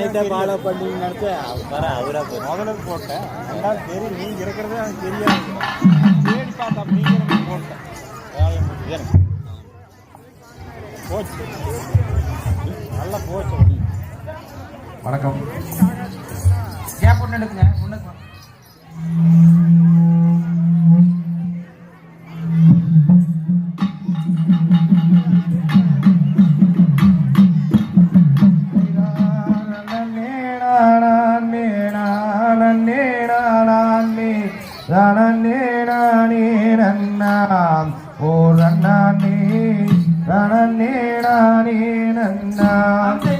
ரெண்டாவது என்னைட்ட ஃபாலோ பண்ணீங்கன்னு நினைச்சா வர அவரா போய் முதல்ல போட்டேன். ரெண்டாவது தெரியும் நீங்க இருக்கிறதே எனக்கு தெரியாது. தேடி பார்த்து அப்படிங்கிற போட்டேன். வேலையை எனக்கு. போச்சு. நல்லா போச்சு வண்டி. வணக்கம். கேப் ஒன்று எடுக்குங்க முன்னுக்கு வாங்க. ஓ ரண்ணானே ரணனே நானே நன்னா கூட்டமே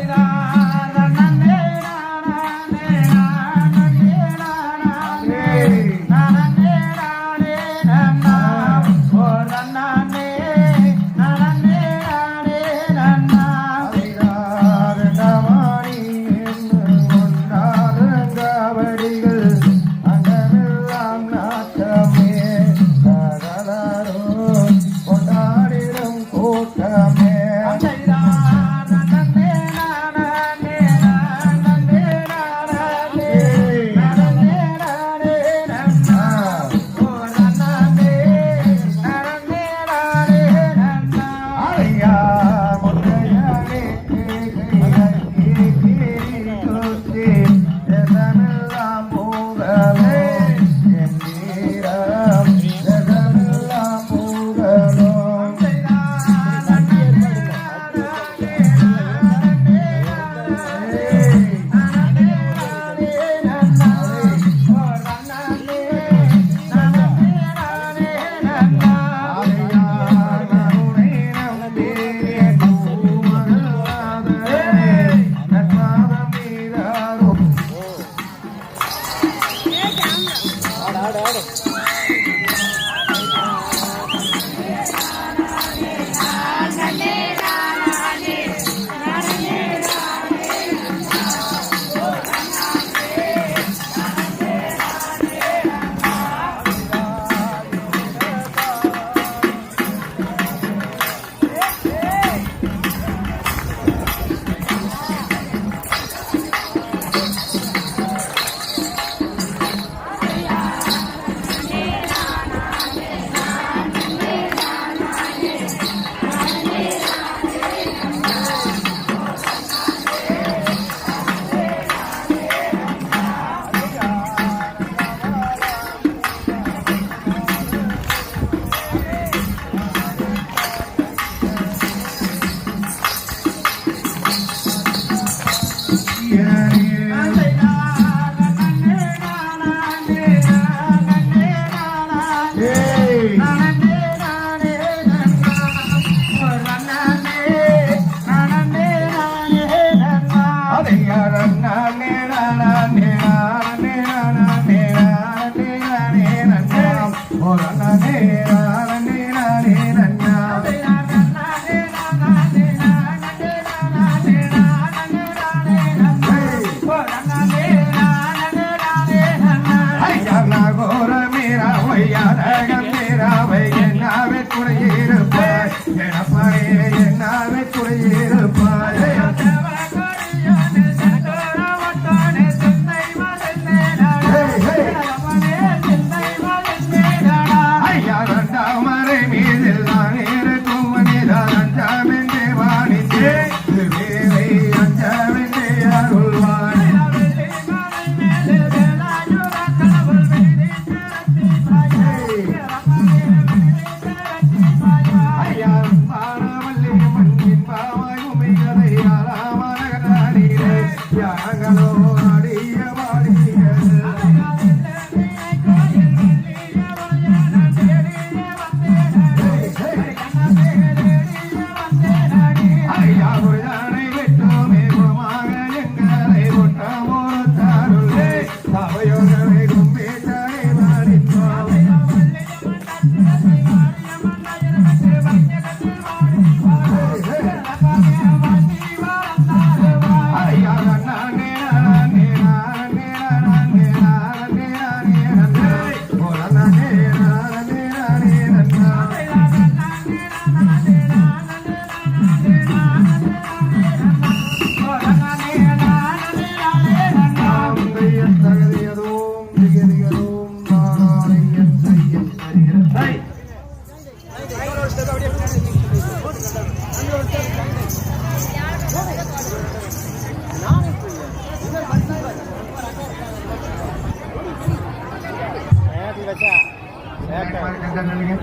करके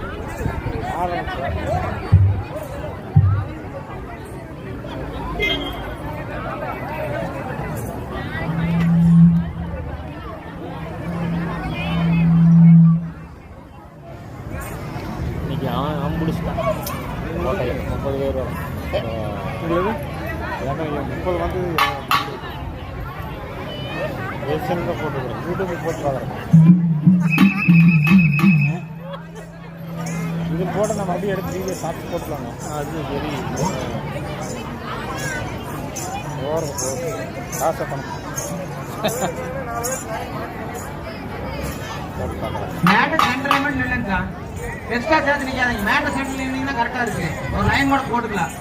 எக்ஸ்ட்ரா சார்ஜ் நிற்காதீங்க மேட்டர் செட்டில் இருந்தீங்கன்னா கரெக்டாக இருக்கு. ஒரு லைன் கூட போட்டுக்கலாம்.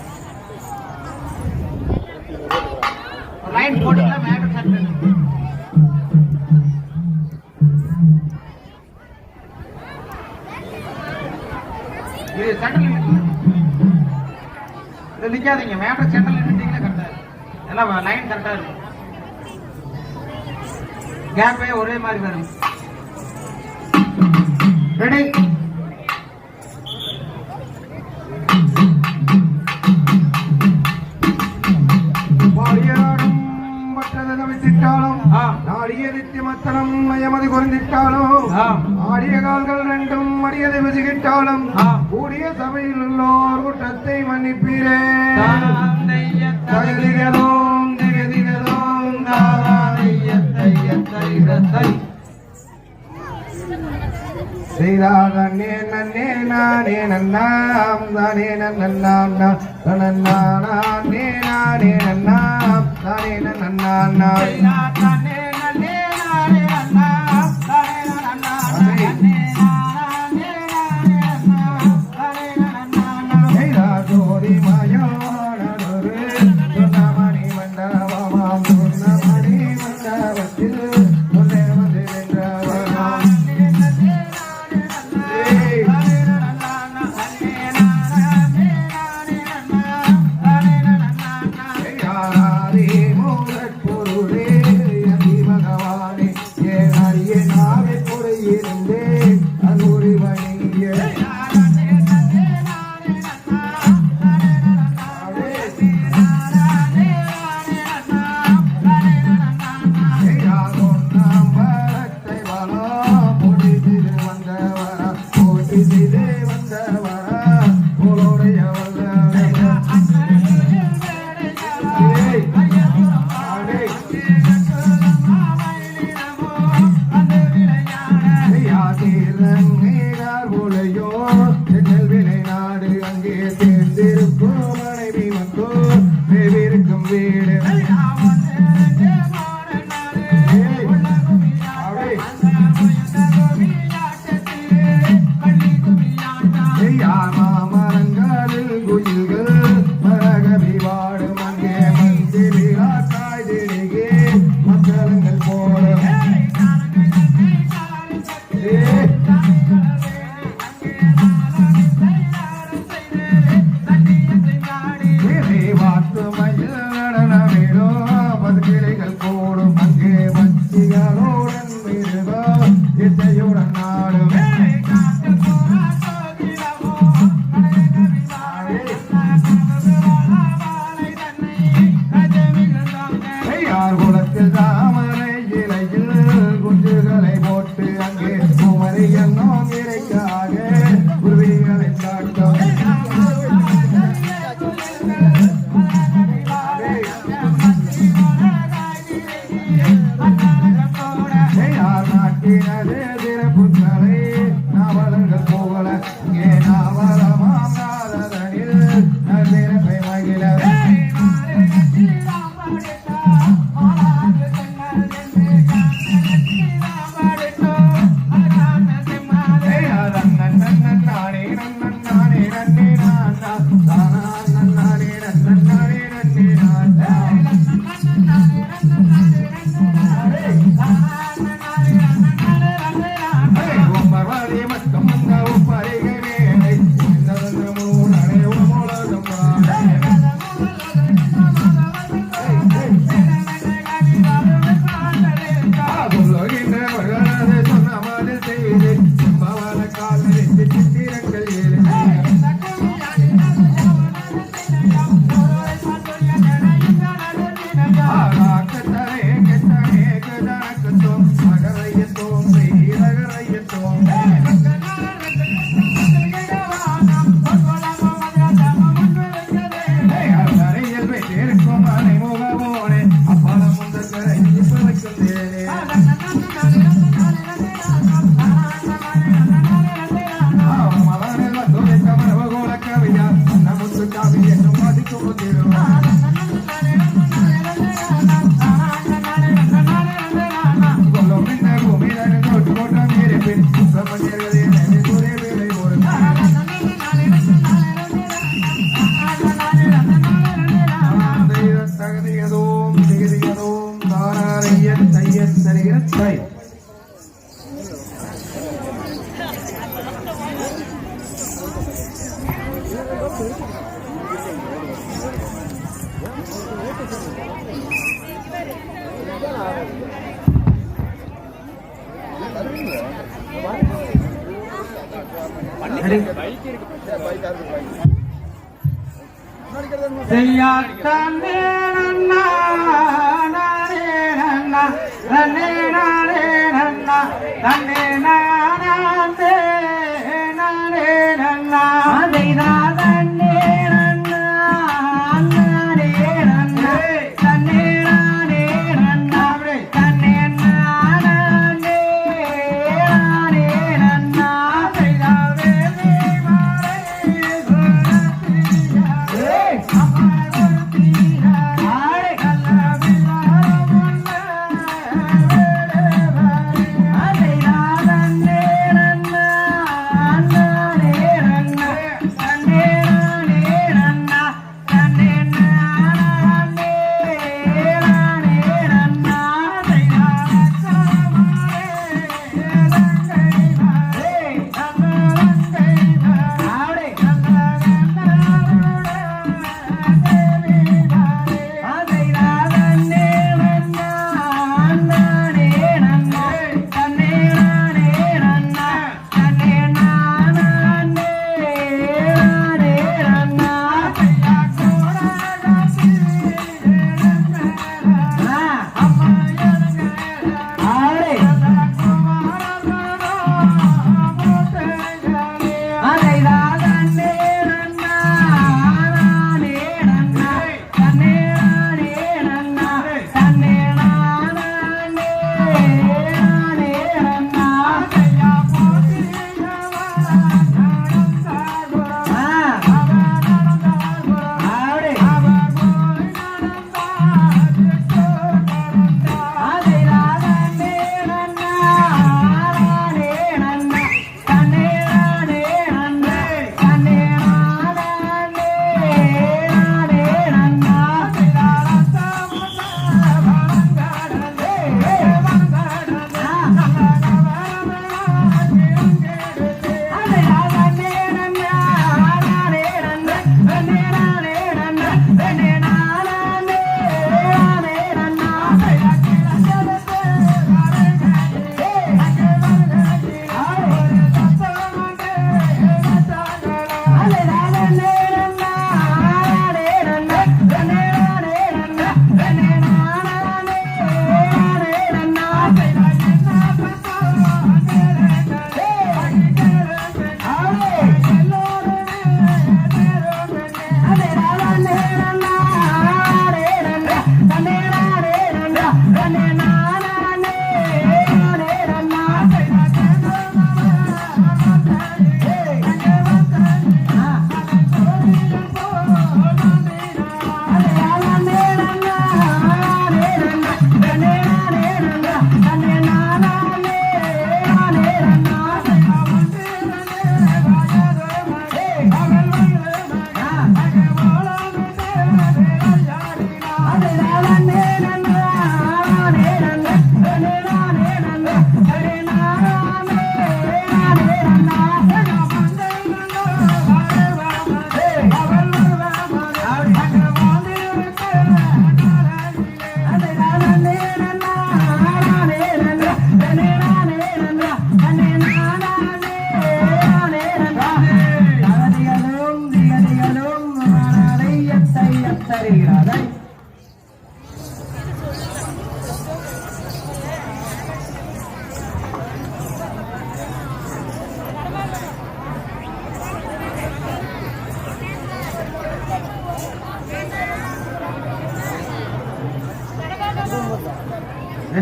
ஒரு லைன் போட்டுக்கலாம் மேட்டர் செட்டில் இது சென்ட்ரல் இது நிற்காதீங்க மேட்டர் சென்ட்ரல் நின்றுட்டீங்கன்னா கரெக்டாக எல்லாம் லைன் கரெக்டாக இருக்கும் கேப்பே ஒரே மாதிரி வேணும் விட்டாலும் கூடிய சபையில் உள்ளோர் குற்றத்தை மன்னிப்பீரே. தகுதிகளோம் திகதிகளோம் ஸ்ரீராதே நன்னே நானே நன்னாம் தானே நன்னாம் நன்னானே நானே நன்னாம் தானே நன்னான் பதுக்கிளைகள் போடும் அங்கே பக்திகளோடன் மீது நன்னே நாளே நன்னா, நன்னே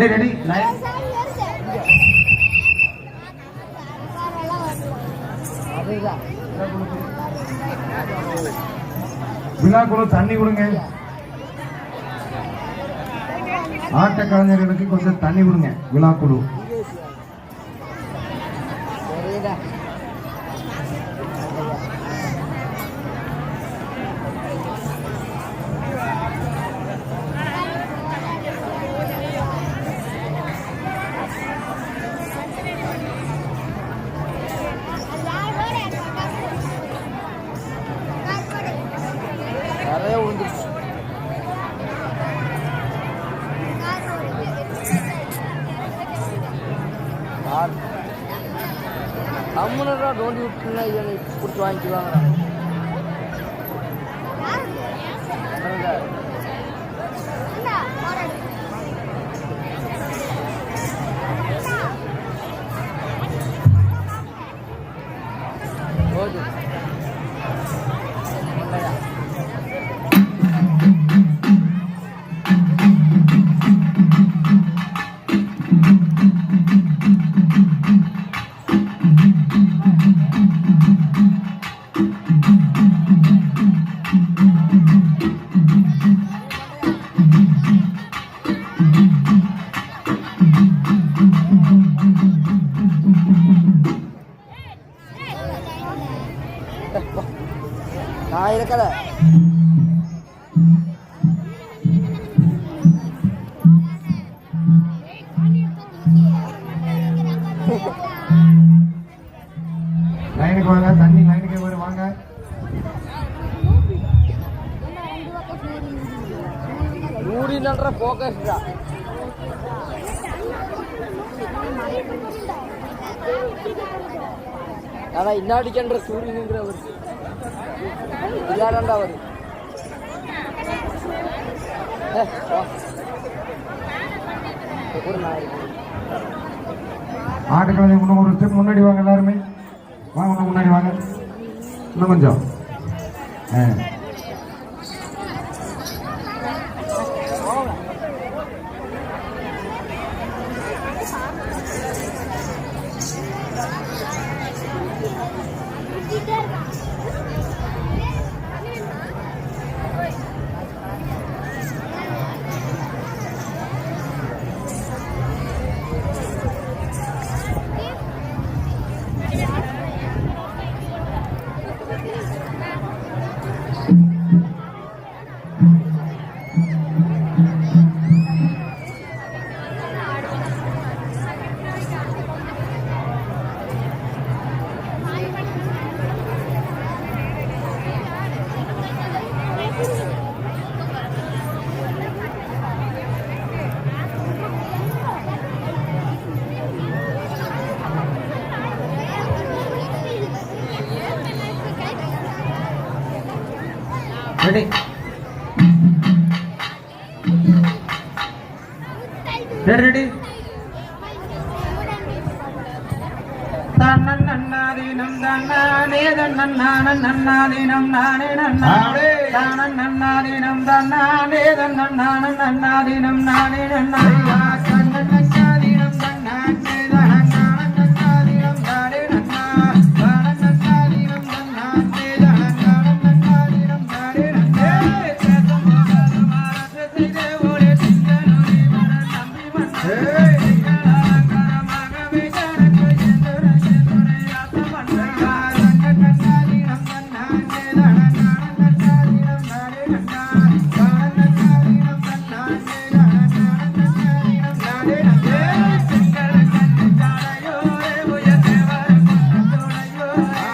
ரெடி? ரெடி லைன் விழாக்குழு தண்ணி கொடுங்க ஆட்ட கலைஞர்களுக்கு கொஞ்சம் தண்ணி கொடுங்க விழாக்குழு. நிறைய விழுந்துருச்சு. கம்முனரா நோண்டி விட்டுனா இவனை பிடிச்சி வாங்கிக்குவாங்கடா நான் இருக்கல. லைனுக்கு வாங்க தண்ணி லைனுக்கு வரும் வாங்க. மூடி ஆனா இன்னாடிக்கன்ற சூரியனுங்கிற இல்லாரண்டா அவர் ஆட்டுக்களை இன்னும் ஒரு ஸ்டெப் முன்னாடி வாங்க எல்லாருமே. வாங்க முன்னாடி வாங்க. இன்னும் கொஞ்சம். ஆ. ரெடி ரெடி தன்னன்னாதீனம் தன்னானே தன்னன்னான நன்னாதீனம் நானே நன்னானே. தானன்னாதீனம் தன்னானே தன்னன்னான நன்னாதீனம் நானே நன்னாயா